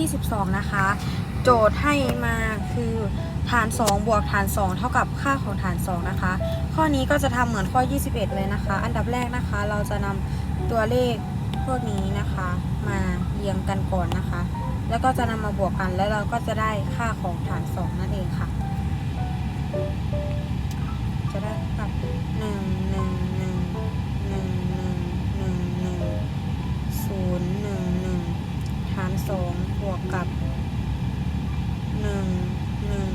22 นะคะ โจทย์ให้มาคือฐาน 2 บวกฐาน 2 เท่ากับค่าของฐาน 2 นะคะ ข้อนี้ก็จะทำเหมือนข้อ 21 เลยนะคะ อันดับแรกนะคะ เราจะนำตัวเลขพวกนี้นะคะ มาเรียงกันก่อนนะคะ แล้วก็จะนำมาบวกกันแล้วเราก็จะได้ค่าของฐาน 2 นั่นเองค่ะ จะได้กับ1 1 1 1 สองบวกกับหนึ่งหนึ่ง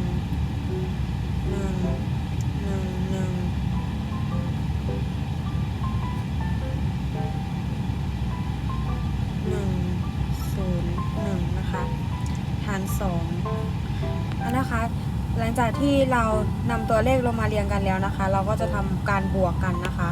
หนึ่งหนึ่งหนึ่งหนึ่งศูนย์หนึ่งนะคะฐานสองอันนะคะ หลังจากที่เรานำตัวเลขลงมาเรียงกันแล้วนะคะ เราก็จะทำการบวกกันนะคะ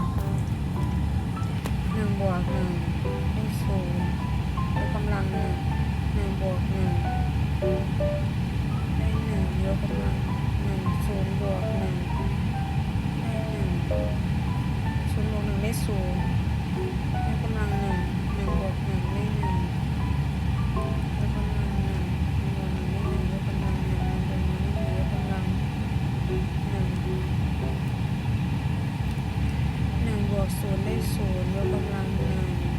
วกศูนย์ได้ศูนย์ยกกำลังหนึ่ง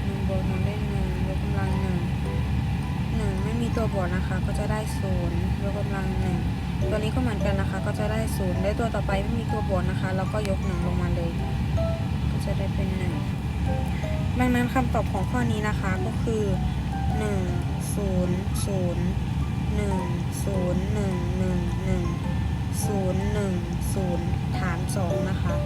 หนึ่งบวกหนึ่งได้หนึ่งยกกำลังหนึ่งหนึ่งไม่มีตัวบวกนะคะ ก็จะได้ศูนย์ยกกำลังหนึ่งตัวนี้ก็เหมือนกันนะคะ ก็จะได้ศูนย์ได้ตัวต่อไปไม่มีตัวบวกนะคะ แล้วก็ยกหนึ่งลงมาเลย ก็จะได้เป็นหนึ่งดังนั้นคำตอบของข้อนี้นะคะก็คือหนึ่งศูนย์ศูนย์หนึ่งศูนย์หนึ่งหนึ่งหนึ่งศูนย์หนึ่งศูนย์ฐานสองนะคะ